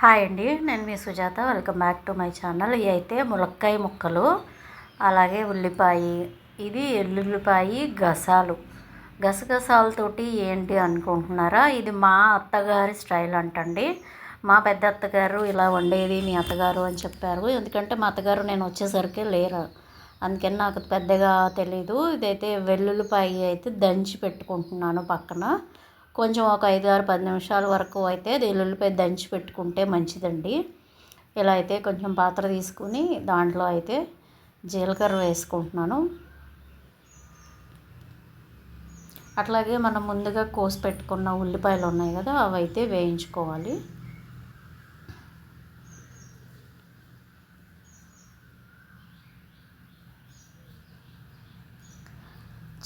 Hi అండి నేను మీ Sujatha. Welcome back to my channel. ఇవి అయితే ములక్కాయ ముక్కలు అలాగే ఉల్లిపాయ. ఇది ఎల్లుల్లిపాయ గసాలు. గసగసాలతోటి ఏంటి అనుకుంటున్నారా? ఇది మా అత్తగారి స్టైల్ అంటండి. మా పెద్ద అత్తగారు ఇలా వండేది మీ అత్తగారు అని చెప్పారు. ఎందుకంటే మా అత్తగారు నేను వచ్చేసరికి లేరు. అందుకని నాకు పెద్దగా తెలీదు. ఇదైతే వెల్లుల్లిపాయ అయితే దంచి పెట్టుకుంటున్నాను పక్కన. కొంచెం ఒక ఐదు ఆరు పది నిమిషాల వరకు అయితే వెల్లుల్లిపాయ దంచి పెట్టుకుంటే మంచిదండి. ఇలా అయితే కొంచెం పాత్ర తీసుకుని దాంట్లో అయితే జీలకర్ర వేసుకుంటున్నాను. అట్లాగే మనం ముందుగా కోసి పెట్టుకున్న ఉల్లిపాయలు ఉన్నాయి కదా అవి అయితే వేయించుకోవాలి.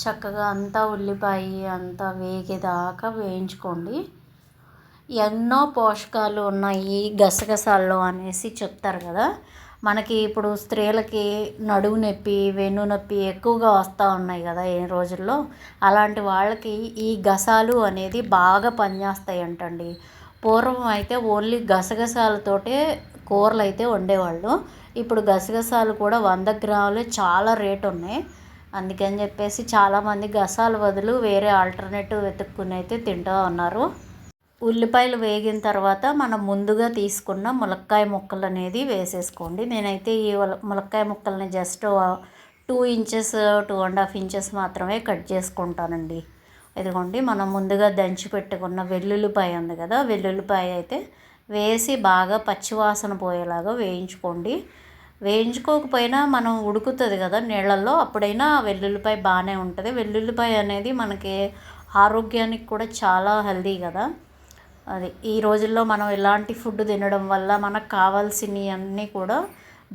చక్కగా అంతా ఉల్లిపాయ అంతా వేగేదాకా వేయించుకోండి. ఎన్నో పోషకాలు ఉన్నాయి గసగసాల్లో అనేసి చెప్తారు కదా. మనకి ఇప్పుడు స్త్రీలకి నడువు నొప్పి వెన్ను నొప్పి ఎక్కువగా వస్తూ ఉన్నాయి కదా ఈ రోజుల్లో. అలాంటి వాళ్ళకి ఈ గసాలు అనేది బాగా పనిచేస్తాయి అంటండి పూర్వం అయితే ఓన్లీ గసగసాలతోటే కూరలు అయితే వండేవాళ్ళు. ఇప్పుడు గసగసాలు కూడా వంద గ్రాములు చాలా రేటు ఉన్నాయి అందుకని చెప్పేసి చాలామంది గసాల బదులు వేరే ఆల్టర్నేటివ్ వెతుక్కుని అయితే తింటూ ఉన్నారు. ఉల్లిపాయలు వేగిన తర్వాత మనం ముందుగా తీసుకున్న ములక్కాయ ముక్కలు అనేది వేసేసుకోండి. నేనైతే ఈ ములక్కాయ ముక్కల్ని just two inches two and half inches మాత్రమే కట్ చేసుకుంటానండి. ఇదిగోండి మనం ముందుగా దంచి పెట్టుకున్న వెల్లుల్లిపాయ ఉంది కదా వెల్లుల్లిపాయ అయితే వేసి బాగా పచ్చివాసన పోయేలాగా వేయించుకోండి. వేయించుకోకపోయినా మనం ఉడుకుతుంది కదా నీళ్ళల్లో అప్పుడైనా వెల్లుల్లిపాయ బాగానే ఉంటుంది. వెల్లుల్లిపాయ అనేది మనకి ఆరోగ్యానికి కూడా చాలా హెల్దీ కదా. అది ఈ రోజుల్లో మనం ఇలాంటి ఫుడ్ తినడం వల్ల మనకు కావాల్సినవి అన్నీ కూడా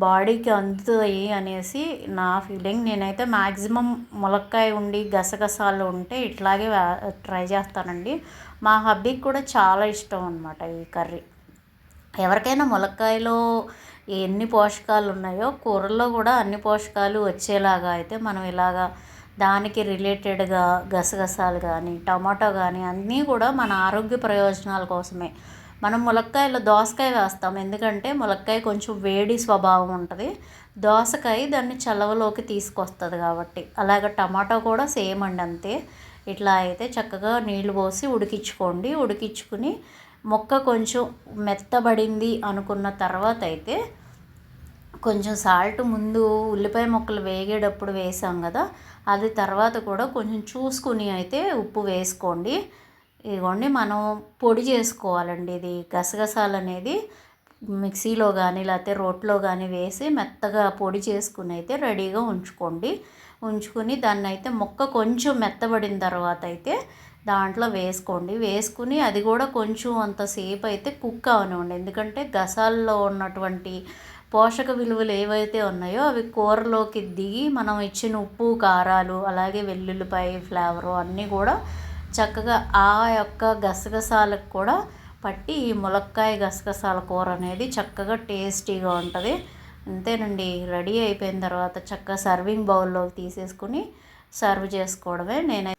బాడీకి అందుతాయి అనేసి నా ఫీలింగ్. నేనైతే మ్యాక్సిమం ములక్కాయ ఉండి గసగసాలు ఉంటే ఇట్లాగే ట్రై చేస్తానండి. మా హబ్బీకి కూడా చాలా ఇష్టం అనమాట ఈ కర్రీ. ఎవరికైనా ములక్కాయలో ఎన్ని పోషకాలు ఉన్నాయో కూరల్లో కూడా అన్ని పోషకాలు వచ్చేలాగా అయితే మనం ఇలాగా దానికి రిలేటెడ్గా గసగసాలు కానీ టమాటో కానీ అన్నీ కూడా మన ఆరోగ్య ప్రయోజనాల కోసమే. మనం ములక్కాయలో దోసకాయ వేస్తాం. ఎందుకంటే ములక్కాయ కొంచెం వేడి స్వభావం ఉంటుంది. దోసకాయ దాన్ని చల్లవలోకి తీసుకొస్తుంది కాబట్టి. అలాగే టమాటో కూడా సేమ్ అండి అంతే. ఇట్లా అయితే చక్కగా నీళ్ళు పోసి ఉడికించుకోండి. ఉడికించుకుని మొక్క కొంచెం మెత్తబడింది అనుకున్న తర్వాత అయితే కొంచెం సాల్ట్ ముందు ఉల్లిపాయ ముక్కలు వేగేటప్పుడు వేసాం కదా అది తర్వాత కూడా కొంచెం చూసుకుని అయితే ఉప్పు వేసుకోండి. ఇదిగోండి మనం పొడి చేసుకోవాలండి ఇది. గసగసాలు అనేది మిక్సీలో కానీ లేకపోతే రోట్లో కానీ వేసి మెత్తగా పొడి చేసుకుని అయితే రెడీగా ఉంచుకోండి. ఉంచుకుని దాన్ని అయితే మొక్క కొంచెం మెత్తబడిన తర్వాత అయితే దాంట్లో వేసుకోండి. వేసుకుని అది కూడా కొంచెం అంతసేపు అయితే కుక్ అవనివ్వండి. ఎందుకంటే గసాల్లో ఉన్నటువంటి పోషక విలువలు ఏవైతే ఉన్నాయో అవి కూరలోకి దిగి మనం ఇచ్చిన ఉప్పు కారాలు అలాగే వెల్లుల్లిపాయ ఫ్లేవరు అన్నీ కూడా చక్కగా ఆ యొక్క గసగసాలకు కూడా పట్టి ఈ ములక్కాయ గసగసాల కూర అనేది చక్కగా టేస్టీగా ఉంటుంది. అంతేనండి. రెడీ అయిపోయిన తర్వాత చక్కగా సర్వింగ్ బౌల్లోకి తీసేసుకుని సర్వ్ చేసుకోవడమే నేనైతే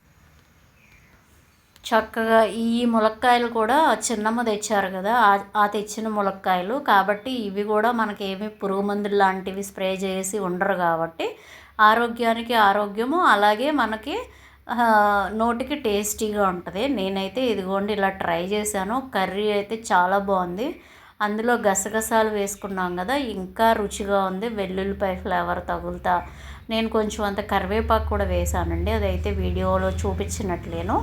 చక్కగా ఈ ములక్కాయలు కూడా చిన్నమ్మ తెచ్చారు కదా. ఆ తెచ్చిన ములక్కాయలు. కాబట్టి ఇవి కూడా మనకి ఏమి పురుగు మందులు లాంటివి స్ప్రే చేసి ఉండరు కాబట్టి ఆరోగ్యానికి ఆరోగ్యము. అలాగే మనకి నోటికి టేస్టీగా ఉంటుంది. నేనైతే ఇదిగోండి ఇలా ట్రై చేశాను. కర్రీ అయితే చాలా బాగుంది. అందులో గసగసాలు వేసుకున్నాం కదా ఇంకా రుచిగా ఉంది. వెల్లుల్లిపాయ ఫ్లేవర్ తగులుతా. నేను కొంచెం అంత కరివేపాకు కూడా వేసానండి అదైతే వీడియోలో చూపించినట్లేను.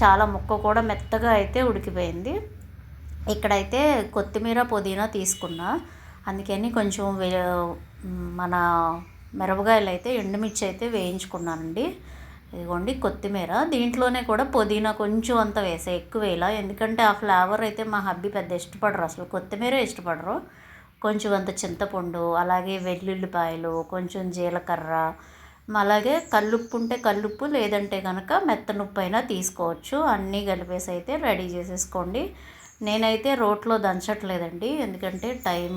చాలా ముక్క కూడా మెత్తగా అయితే ఉడికిపోయింది. ఇక్కడైతే కొత్తిమీర పుదీనా తీసుకున్నా. అందుకని కొంచెం మన మిరపకాయలు అయితే ఎండుమిర్చి అయితే వేయించుకున్నానండి. ఇదిగోండి కొత్తిమీర. దీంట్లోనే కూడా పుదీనా కొంచెం అంత వేసా ఎక్కువ వేయాల. ఎందుకంటే ఆ ఫ్లేవర్ అయితే మా హబ్బీ పెద్ద ఇష్టపడరు. అసలు కొత్తిమీర ఇష్టపడరు. కొంచెం అంత చింతపండు అలాగే వెల్లుల్లిపాయలు కొంచెం జీలకర్ర అలాగే కల్లుప్పు ఉంటే కల్లుప్పు లేదంటే కనుక మెత్తనుప్పు అయినా తీసుకోవచ్చు. అన్నీ కలిపేసి అయితే రెడీ చేసేసుకోండి. నేనైతే రోట్లో దంచట్లేదండి. ఎందుకంటే టైం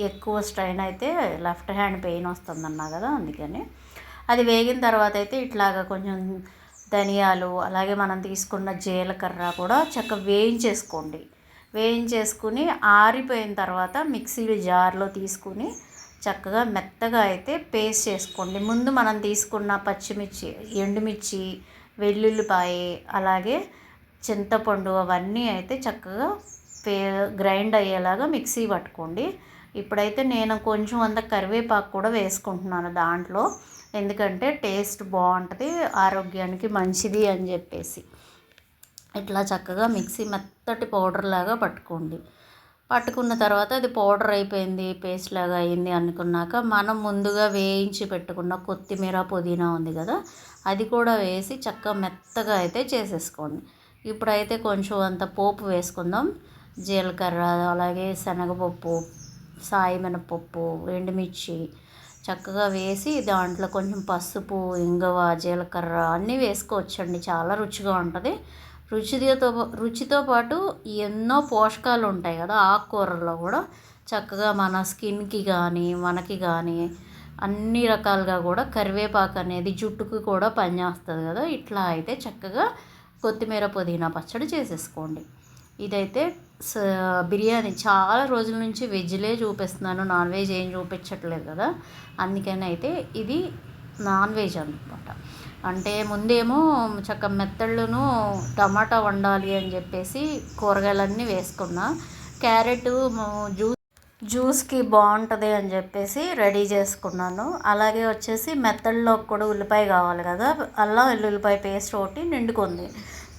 ఎక్కువ స్ట్రైన్ అయితే లెఫ్ట్ హ్యాండ్ పెయిన్ వస్తుందన్నా కదా అందుకని. అది వేగిన తర్వాత అయితే ఇట్లాగా కొంచెం ధనియాలు అలాగే మనం తీసుకున్న జీలకర్ర కూడా చక్కగా వేయించేసుకోండి. వేయించేసుకుని ఆరిపోయిన తర్వాత మిక్సీ జార్లో తీసుకుని చక్కగా మెత్తగా అయితే పేస్ట్ చేసుకోండి. ముందు మనం తీసుకున్న పచ్చిమిర్చి ఎండుమిర్చి వెల్లుల్లిపాయ అలాగే చింతపండు అవన్నీ అయితే చక్కగా పే గ్రైండ్ అయ్యేలాగా మిక్సీ పట్టుకోండి. ఇప్పుడైతే నేను కొంచెం అంత కరివేపాకు కూడా వేసుకుంటున్నాను దాంట్లో. ఎందుకంటే టేస్ట్ బాగుంటుంది ఆరోగ్యానికి మంచిది అని చెప్పేసి. ఇట్లా చక్కగా మిక్సీ మెత్తటి పౌడర్ లాగా పట్టుకోండి. పట్టుకున్న తర్వాత అది పౌడర్ అయిపోయింది పేస్ట్ లాగా అయింది అనుకున్నాక మనం ముందుగా వేయించి పెట్టుకున్న కొత్తిమీర పుదీనా ఉంది కదా అది కూడా వేసి చక్కగా మెత్తగా అయితే చేసేసుకోండి. ఇప్పుడైతే కొంచెం అంత పోపు వేసుకుందాం. జీలకర్ర అలాగే శనగపప్పు సాయి మినపప్పు ఎండుమిర్చి చక్కగా వేసి దాంట్లో కొంచెం పసుపు ఇంగువ జీలకర్ర అన్నీ వేసుకోవచ్చండి. చాలా రుచిగా ఉంటుంది. రుచితో రుచితో పాటు ఎన్నో పోషకాలు ఉంటాయి కదా ఆకుకూరల్లో కూడా. చక్కగా మన స్కిన్కి కానీ మనకి కానీ అన్ని రకాలుగా కూడా కరివేపాకు అనేది జుట్టుకు కూడా పనిచేస్తుంది కదా. ఇట్లా అయితే చక్కగా కొత్తిమీర పుదీనా పచ్చడి చేసేసుకోండి. ఇదైతే స- బిర్యానీ చాలా రోజుల నుంచి వెజ్లే చూపిస్తున్నాను. నాన్ వెజ్ ఏం చూపించట్లేదు కదా. అందుకని అయితే ఇది నాన్ వెజ్ అనమాట అంటే ముందేమో చక్క మెత్తళ్ళును టమాటా వండాలి అని చెప్పేసి కూరగాయలన్నీ వేసుకున్నా. క్యారెట్ జ్యూస్ జ్యూస్కి బాగుంటుంది అని చెప్పేసి రెడీ చేసుకున్నాను. అలాగే వచ్చేసి మెత్తల్లో కూడా ఉల్లిపాయ కావాలి కదా అల్లం వెల్లుల్లిపాయ పేస్ట్ ఒకటి నిండుకుంది.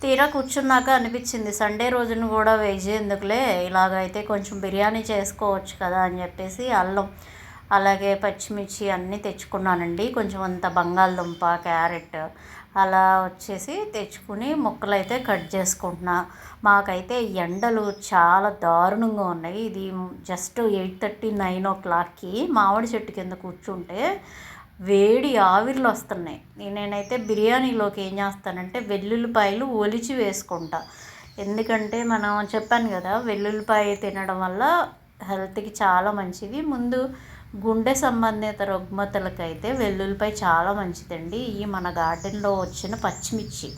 తీరా కూర్చున్నాక అనిపించింది సండే రోజున కూడా వెజ్ ఎందుకులే ఇలాగైతే కొంచెం బిర్యానీ చేసుకోవచ్చు కదా అని చెప్పేసి అల్లం అలాగే పచ్చిమిర్చి అన్నీ తెచ్చుకున్నానండి. కొంచెం అంత బంగాళదుంప క్యారెట్ అలా వచ్చేసి తెచ్చుకుని ముక్కలు అయితే కట్ చేసుకుంటున్నా. మాకైతే ఎండలు చాలా దారుణంగా ఉన్నాయి. ఇది జస్ట్ ఎయిట్ థర్టీ నైన్ ఓ క్లాక్కి మామిడి చెట్టు కింద కూర్చుంటే వేడి ఆవిర్లు వస్తున్నాయి. నేనైతే బిర్యానీలోకి ఏం చేస్తానంటే వెల్లుల్లిపాయలు ఒలిచి వేసుకుంటా. ఎందుకంటే మనం చెప్పాను కదా వెల్లుల్లిపాయ తినడం వల్ల హెల్త్కి చాలా మంచిది. ముందు గుండె సంబంధిత రుగ్మతలకైతే వెల్లుల్లిపాయ చాలా మంచిదండి. ఈ మన గార్డెన్లో వచ్చిన పచ్చిమిర్చి.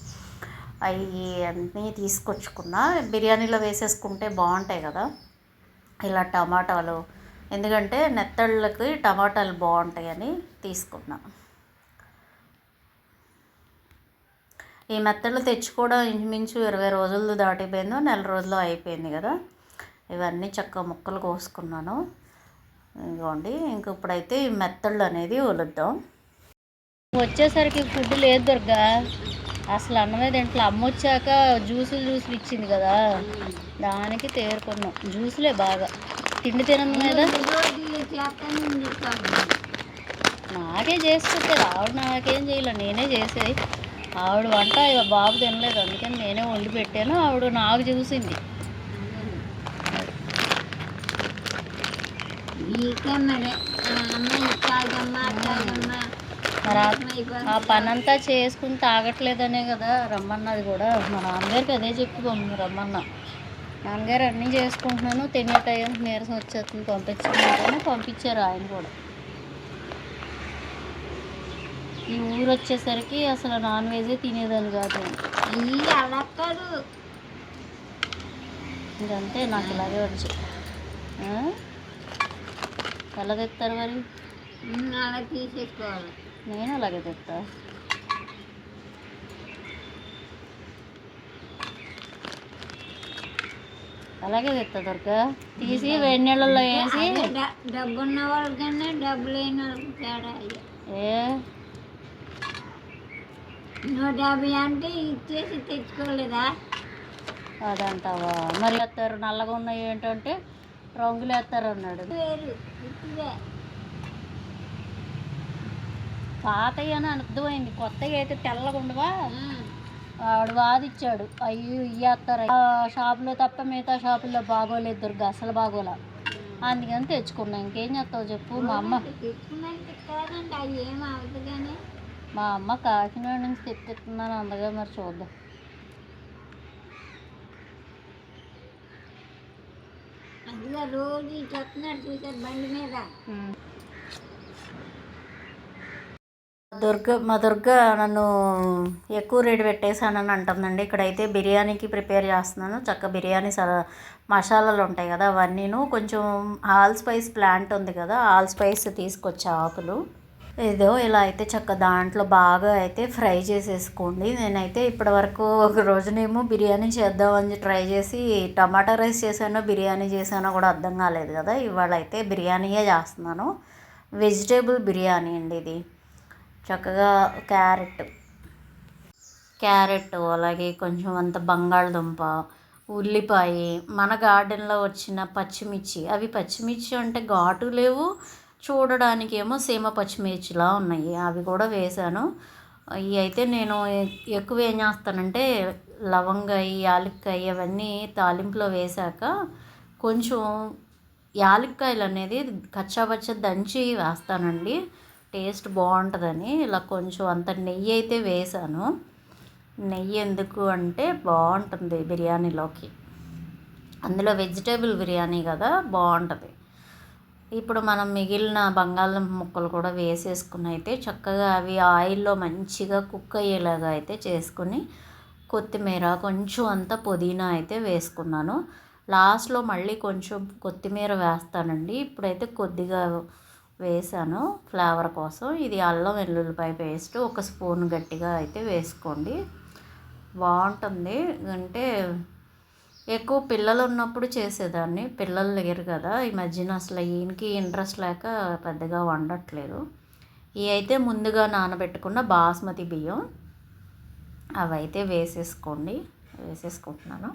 అవి అన్నీ తీసుకొచ్చుకున్నా. బిర్యానీలో వేసేసుకుంటే బాగుంటాయి కదా. ఇలా టమాటాలు. ఎందుకంటే నెత్తళ్ళకి టమాటాలు బాగుంటాయని తీసుకున్నా. ఈ మెత్తళ్ళు తెచ్చుకోవడం ఇంచుమించు ఇరవై రోజులు దాటిపోయిందో నెల రోజులు అయిపోయింది కదా. ఇవన్నీ చక్కగా ముక్కలు కోసుకున్నాను. ఇదిగోండి ఇంక ఇప్పుడైతే ఈ మెత్తళ్ళు అనేది వలుద్దాం వచ్చేసరికి ఫుడ్ లేదు దుర్గా. అసలు అన్నమే దీంట్లో అమ్మ వచ్చాక జ్యూసులు జ్యూసులు ఇచ్చింది కదా. దానికి తేరుకున్నాం. జ్యూసులే బాగా. తిండి తినదు మీద నాకే చేస్తుంది ఆవిడ నాకేం చేయలే. నేనే చేసేది. ఆవిడ వంట బాబు తినలేదు. అందుకని నేనే వండి పెట్టాను. ఆవిడ నాకు చూసింది. మరి ఆ- పనంతా చేసుకుని తాగట్లేదనే కదా రమ్మన్నది కూడా. మా నాన్నగారికి అదే చెప్పి పంపి రమ్మన్నా. నాన్నగారు అన్నీ చేసుకుంటున్నాను తినే టైం నీరసం వచ్చేస్తుంది పంపించమంటేనే. పంపించారు ఆయన కూడా. ఈ ఊరు వచ్చేసరికి అసలు నాన్ వెజే తినేదాన్ని కాదు. ఇంకంతే నాకు ఇలాగే వచ్చు? ఎలా తెస్తారు మరి అలా తీసేసుకోవాలి. నేను అలాగే తెస్తా అలాగే తెస్తా దొరక తీసి వేడి నీళ్ళల్లో వేసి. డబ్బు ఉన్న వాళ్ళకన్నా డబ్బు లేని వాళ్ళకి తేడా ఏ? నూట యాభై అంటే ఇచ్చేసి తెచ్చుకోలేదా? అదంటావా? మరి వేస్తారు నల్లగా ఉన్నాయి ఏంటంటే రంగులు వేస్తారు అన్నాడు పాతయ్య అని అర్థమైంది కొత్తగా అయితే తెల్లగా ఉండవా? ఆవిడ వాదిచ్చాడు. అయ్యో ఇయ్యేస్తారు ఆ షాపులో తప్ప మిగతా షాపుల్లో బాగోలేదు దుర్గా అసలు బాగోలా. అందుకని తెచ్చుకున్నా. ఇంకేం చేస్తావు చెప్పు మా అమ్మ. మా అమ్మ కాకినాడ నుంచి తెప్పిస్తున్నాను. అందగా మరి చూద్దాం. ఇలా రోజు ఇట్లా వస్తున్నాడు చూశారు బండి మీద. దుర్గ మా దుర్గ నన్ను ఎక్కువ రేటు పెట్టేశానని అంటుందండి. ఇక్కడైతే బిర్యానీకి ప్రిపేర్ చేస్తున్నాను. చక్క బిర్యానీ స మసాలాలు ఉంటాయి కదా అవన్నీను. కొంచెం ఆల్ స్పైస్ ప్లాంట్ ఉంది కదా ఆల్ స్పైస్ తీసుకొచ్చే ఆకులు. ఏదో ఇలా అయితే చక్క దాంట్లో బాగా అయితే ఫ్రై చేసేసుకోండి. నేనైతే ఇప్పటివరకు ఒక రోజునేమో బిర్యానీ చేద్దామని ట్రై చేసి టమాటా రైస్ చేశానో బిర్యానీ చేశానో కూడా అర్థం కాలేదు కదా. ఇవాళ అయితే బిర్యానీయే చేస్తున్నాను. వెజిటేబుల్ బిర్యానీ అండి ఇది. చక్కగా క్యారెట్ క్యారెట్ అలాగే కొంచెం అంత బంగాళదుంప ఉల్లిపాయ మన గార్డెన్లో వచ్చిన పచ్చిమిర్చి. అవి పచ్చిమిర్చి అంటే ఘాటు లేవు. చూడడానికి ఏమో సీమ పచ్చిమిర్చిలా ఉన్నాయి. అవి కూడా వేశాను. ఇవి అయితే నేను ఎక్కువ ఏం చేస్తానంటే లవంగాయి యాలక్కాయ అవన్నీ తాలింపులో వేశాక కొంచెం యాలక్కాయలు అనేది కచ్చాపచ్చ దంచి వేస్తానండి. టేస్ట్ బాగుంటుందని ఇలా కొంచెం అంత నెయ్యి అయితే వేసాను నెయ్యి ఎందుకు అంటే బాగుంటుంది బిర్యానీలోకి. అందులో వెజిటేబుల్ బిర్యానీ కదా బాగుంటుంది. ఇప్పుడు మనం మిగిలిన బంగాళదుంప ముక్కలు కూడా వేసేసుకుని అయితే చక్కగా అవి ఆయిల్లో మంచిగా కుక్ అయ్యేలాగా అయితే చేసుకుని కొత్తిమీర కొంచెం అంత పుదీనా అయితే వేసుకున్నాను. లాస్ట్లో మళ్ళీ కొంచెం కొత్తిమీర వేస్తానండి. ఇప్పుడైతే కొద్దిగా వేసాను ఫ్లేవర్ కోసం. ఇది అల్లం వెల్లుల్లిపాయ పేస్ట్ ఒక స్పూన్ గట్టిగా అయితే వేసుకోండి. బాగుంటుంది. అంటే ఎక్కువ పిల్లలు ఉన్నప్పుడు చేసేదాన్ని. పిల్లలు లేరు కదా. ఈ మధ్యన అసలు ఈయనకి ఇంట్రెస్ట్ లేక పెద్దగా వండట్లేదు. ఇవి అయితే ముందుగా నానబెట్టుకున్న బాస్మతి బియ్యం. అవి అయితే వేసేసుకోండి. వేసేసుకుంటున్నాను.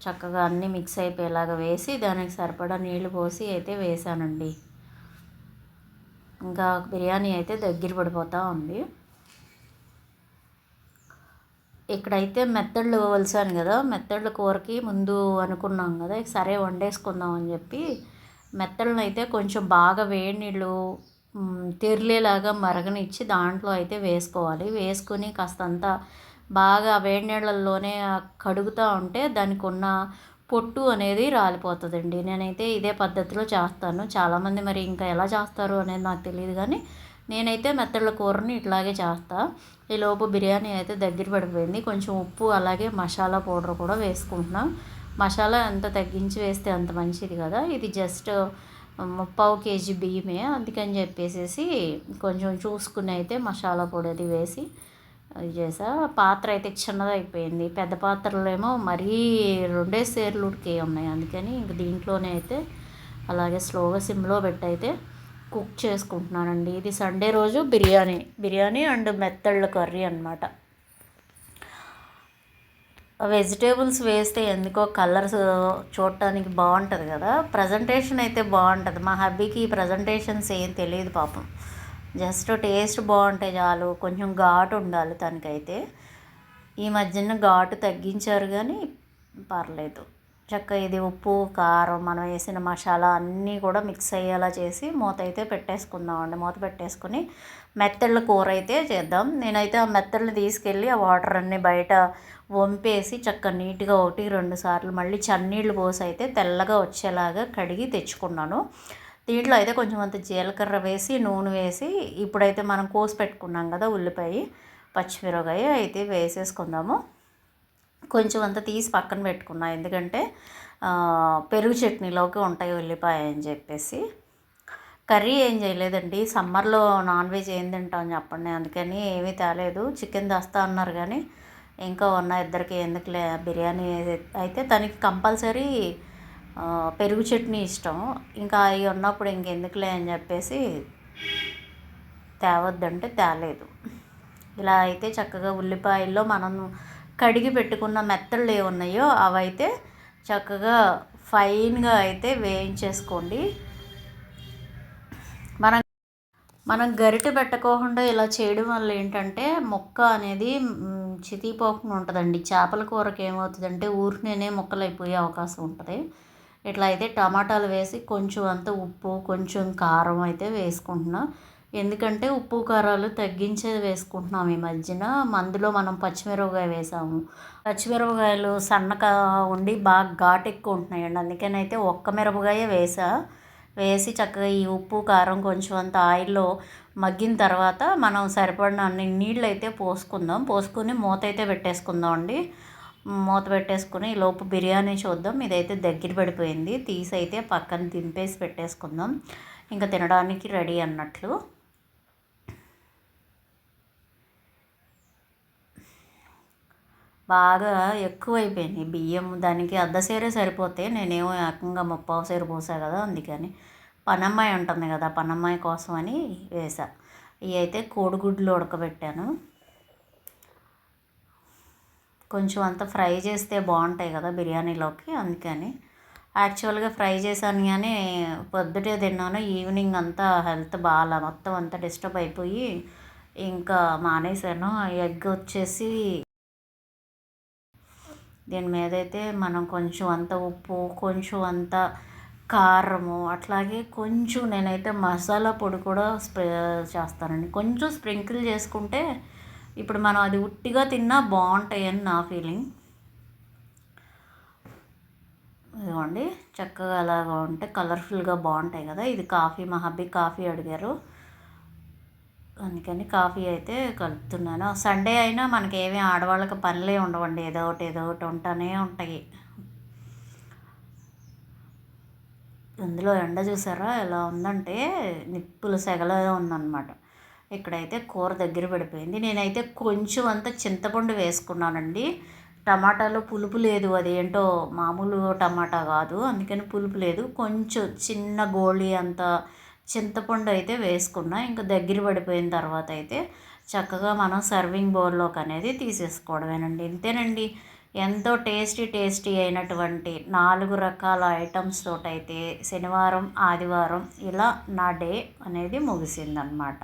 చక్కగా అన్నీ మిక్స్ అయిపోయేలాగా వేసి దానికి సరిపడా నీళ్ళు పోసి అయితే వేసానండి. ఇంకా బిర్యానీ అయితే దగ్గర పడిపోతూ ఉంది. ఇక్కడైతే మెత్తళ్ళు వలిసాను కదా మెత్తళ్ళ కూరకి ముందు అనుకున్నాం కదా సరే వండేసుకుందాం అని చెప్పి మెత్తళ్ళని అయితే కొంచెం బాగా వేడి నీళ్ళు తెరిలేలాగా మరగనిచ్చి దాంట్లో అయితే వేసుకోవాలి. వేసుకుని కాస్తంత బాగా వేడి నీళ్ళల్లోనే కడుగుతూ ఉంటే దానికి ఉన్న పొట్టు అనేది రాలిపోతుందండి. నేనైతే ఇదే పద్ధతిలో చేస్తాను. చాలామంది మరి ఇంకా ఎలా చేస్తారు అనేది నాకు తెలియదు కానీ నేనైతే మెత్తళ్ళ కూరని ఇట్లాగే చేస్తా. ఈలోపు బిర్యానీ అయితే దగ్గర పడిపోయింది. కొంచెం ఉప్పు అలాగే మసాలా పౌడర్ కూడా వేసుకుంటున్నాం. మసాలా ఎంత తగ్గించి వేస్తే అంత మంచిది కదా. ఇది జస్ట్ పావు కేజీ బియ్యమే. అందుకని చెప్పేసి కొంచెం చూసుకుని అయితే మసాలా పొడి అది వేసి అది చేసా. పాత్ర అయితే చిన్నదైపోయింది పెద్ద పాత్రలో ఏమో మరీ రెండే సేర్లు ఉడికే ఉన్నాయి. అందుకని ఇంక దీంట్లోనే అయితే అలాగే స్లోగా సిమ్లో పెట్టయితే కుక్ చేసుకుంటున్నానండి. ఇది సండే రోజు బిర్యానీ. బిర్యానీ అండ్ మెత్తళ్ళ కర్రీ అనమాట వెజిటేబుల్స్ వేస్తే ఎందుకో కలర్స్ చూడటానికి బాగుంటుంది కదా. ప్రజెంటేషన్ అయితే బాగుంటుంది. మా హబ్బీకి ఈ ప్రజెంటేషన్స్ ఏం తెలియదు పాపం. జస్ట్ టేస్ట్ బాగుంటే చాలు. కొంచెం ఘాటు ఉండాలి తనకైతే. ఈ మధ్యన ఘాటు తగ్గించారు కానీ పర్లేదు. చక్క ఇది ఉప్పు కారం మనం వేసిన మసాలా అన్నీ కూడా మిక్స్ అయ్యేలా చేసి మూత అయితే పెట్టేసుకుందామండి. మూత పెట్టేసుకుని మెత్తళ్ళ కూర అయితే చేద్దాం. నేనైతే ఆ మెత్తళ్ళు తీసుకెళ్ళి ఆ వాటర్ అన్నీ బయట వంపేసి చక్క నీట్గా ఒకటి రెండు సార్లు మళ్ళీ చన్నీళ్ళు పోసి అయితే తెల్లగా వచ్చేలాగా కడిగి తెచ్చుకున్నాను. దీంట్లో అయితే కొంచెం అంత జీలకర్ర వేసి నూనె వేసి ఇప్పుడైతే మనం కోసి పెట్టుకున్నాం కదా ఉల్లిపాయ పచ్చిమిరపకాయ అయితే వేసేసుకుందాము. కొంచెం అంత తీసి పక్కన పెట్టుకున్నా. ఎందుకంటే పెరుగు చట్నీలోకి ఉంటాయి ఉల్లిపాయ అని చెప్పేసి. కర్రీ ఏం చేయలేదండి. సమ్మర్లో నాన్ వెజ్ ఏం తింటాం చెప్పండి. అందుకని ఏమీ తేలేదు. చికెన్ తెస్తా అన్నారు కానీ ఇంకా ఉన్న ఇద్దరికి ఎందుకులే బిర్యానీ అయితే తనకి కంపల్సరీ పెరుగు చట్నీ ఇష్టం. ఇంకా అవి ఉన్నప్పుడు ఇంకెందుకులే అని చెప్పేసి తేవద్దంటే తేలేదు. ఇలా అయితే చక్కగా ఉల్లిపాయల్లో మనం కడిగి పెట్టుకున్న మెత్తళ్ళు ఏ ఉన్నాయో అవైతే చక్కగా ఫైన్గా అయితే వేయించేసుకోండి. మనం మనం గరిటె పెట్టకోకుండా ఇలా చేయడం వల్ల ఏంటంటే మొక్క అనేది చితిపోకుండా ఉంటుందండి. చేపల కూరకి ఏమవుతుందంటే ఊరినేనే ముక్కలు అయిపోయే అవకాశం ఉంటుంది. ఇట్లా అయితే టమాటాలు వేసి కొంచెం అంత ఉప్పు కొంచెం కారం అయితే వేసుకుంటున్నాం. ఎందుకంటే ఉప్పు కారాలు తగ్గించే వేసుకుంటున్నాం ఈ మధ్యన. మందులో మనం పచ్చిమిరపకాయ వేసాము. పచ్చిమిరపకాయలు సన్నగా ఉండి బాగా ఘాటు ఎక్కువ ఉంటున్నాయండి. అందుకని అయితే ఒక్క మిరపకాయ వేసా. వేసి చక్కగా ఈ ఉప్పు కారం కొంచెం అంత ఆయిల్లో మగ్గిన తర్వాత మనం సరిపడిన అన్ని నీళ్ళు అయితే పోసుకుందాం. పోసుకుని మూత అయితే పెట్టేసుకుందాం అండి. మూత పెట్టేసుకుని ఈ లోపు బిర్యానీ చూద్దాం. ఇదైతే దగ్గర పడిపోయింది. తీసి అయితే పక్కన దింపేసి పెట్టేసుకుందాం. ఇంకా తినడానికి రెడీ అన్నట్లు. బాగా ఎక్కువైపోయింది బియ్యం. దానికి అర్ధ సేరే సరిపోతే నేనేమో ఏకంగా ముప్పావు సేరు పోసా కదా అందుకని పనమ్మాయి ఉంటుంది కదా పనమ్మాయి కోసం అని వేసా. ఇవి అయితే కోడిగుడ్లు ఉడకబెట్టాను. కొంచెం అంత ఫ్రై చేస్తే బాగుంటాయి కదా బిర్యానీలోకి అందుకని యాక్చువల్గా ఫ్రై చేశాను కానీ పొద్దుటే తిన్నాను. ఈవినింగ్ అంతా హెల్త్ బాగాల మొత్తం అంతా డిస్టర్బ్ అయిపోయి ఇంకా మానేశాను. ఎగ్ వచ్చేసి దీని మీద అయితే మనం కొంచెం అంత ఉప్పు కొంచెం అంత కారము అట్లాగే కొంచెం నేనైతే మసాలా పొడి కూడా స్ప్రే చేస్తానండి. కొంచెం స్ప్రింకిల్ చేసుకుంటే ఇప్పుడు మనం అది ఉట్టిగా తిన్నా బాగుంటాయని నా ఫీలింగ్. ఇదిగోండి చక్కగా అలాగా ఉంటే కలర్ఫుల్గా బాగుంటాయి కదా. ఇది కాఫీ మా కాఫీ అడిగారు. అందుకని కాఫీ అయితే కలుపుతున్నాను. సండే అయినా మనకి ఏమీ ఆడవాళ్ళకి పనులే ఉండవండి. ఏదో ఒకటి ఏదో ఒకటి ఉంటానే ఉంటాయి. ఇందులో ఎండ చూసారా? ఎలా ఉందంటే నిప్పులు సెగలే ఉందన్నమాట. ఇక్కడైతే కూర దగ్గర పడిపోయింది. నేనైతే కొంచెం అంత చింతపండు వేసుకున్నానండి. టమాటాలో పులుపు లేదు. అదేంటో మామూలు టమాటా కాదు. అందుకని పులుపు లేదు. కొంచెం చిన్న గోళీ అంత చింతపండు అయితే వేసుకున్నా. ఇంకా దగ్గర పడిపోయిన తర్వాత అయితే చక్కగా మనం సర్వింగ్ బౌల్లోకి అనేది తీసేసుకోవడమేనండి. ఇంతేనండి. ఎంతో టేస్టీ టేస్టీ అయినటువంటి నాలుగు రకాల ఐటమ్స్ తోటైతే శనివారం ఆదివారం ఇలా నా డే అనేది ముగిసిందనమాట.